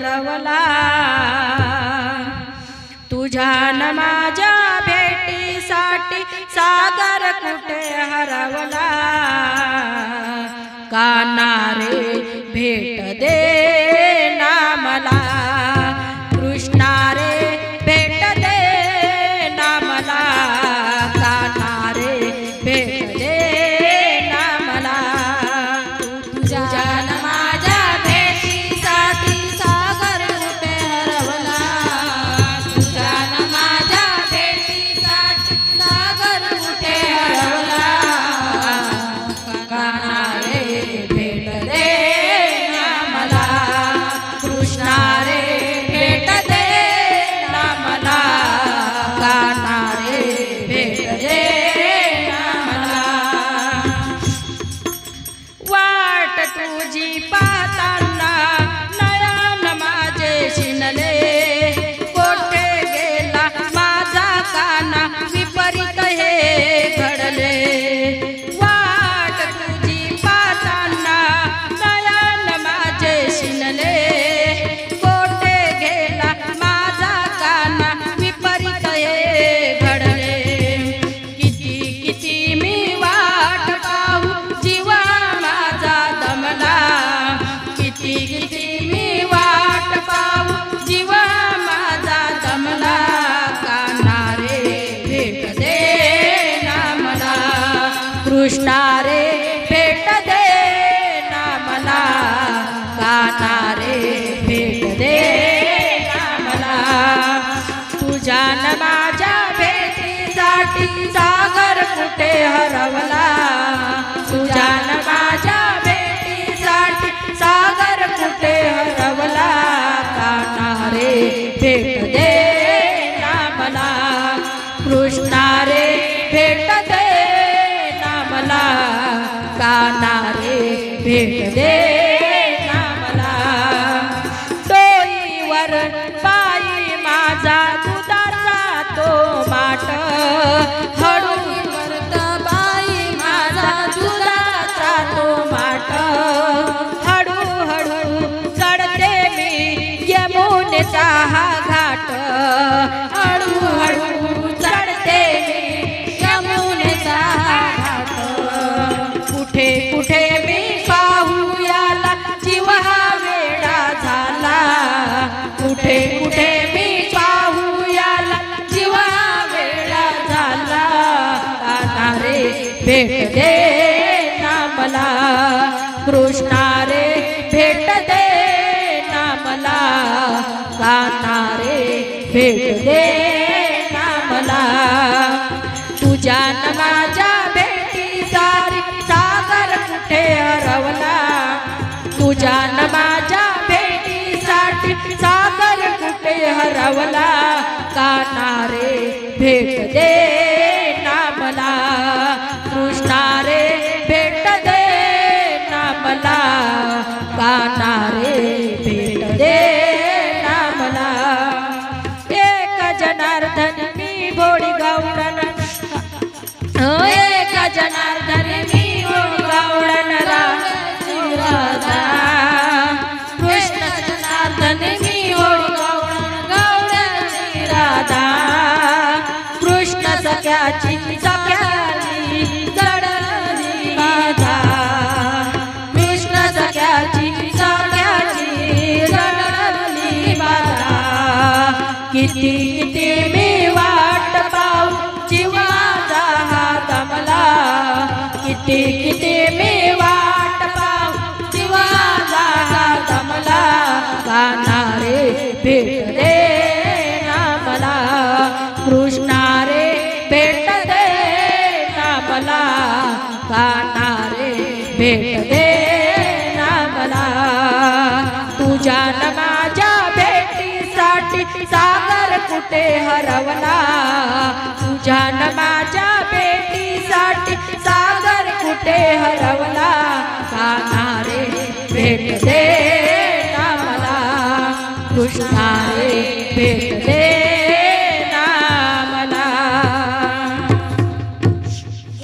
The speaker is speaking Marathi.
हरवला. तुझ्या न माझ्या भेटीसाठी सागर कुठे हरवला? का रे भेट दे. भेट कृष्णा रे भेट दे ना मला. काना रे भेट दे ना मला. तुझ्या न माझ्या भेटीसाठी सागर कुठे हरवला? तुझ्या न माझ्या भेटीसाठी सागर कुठे हरवला? काना रे भेट दे ना मला. कृष्णा रे भेट दे काना रे भेट दे ना मला डोईवर भेट दे ना मला कृष्णा रे भेट दे ना मला काना रे भेट दे ना मला तुझ्या न भेटी सारी सागर कुठे हरवला? तुझ्या न भेटीसाठी सागर कुठे हरवला? काना रे भेट दे किती किती मी वाट पाव जीवाचा हा दमला किती किती मी वाट पाव जीवाचा हा दमला काना रे भेट दे ना मला कृष्णा रे भेट दे ना मला रे भेट दे ना मला तुझ्या कुठे हरवला? तुझ्या माझ्या बेटीसाठी सागर कुठे हरवला? रे भेट दे मला कृष्णा भेट दे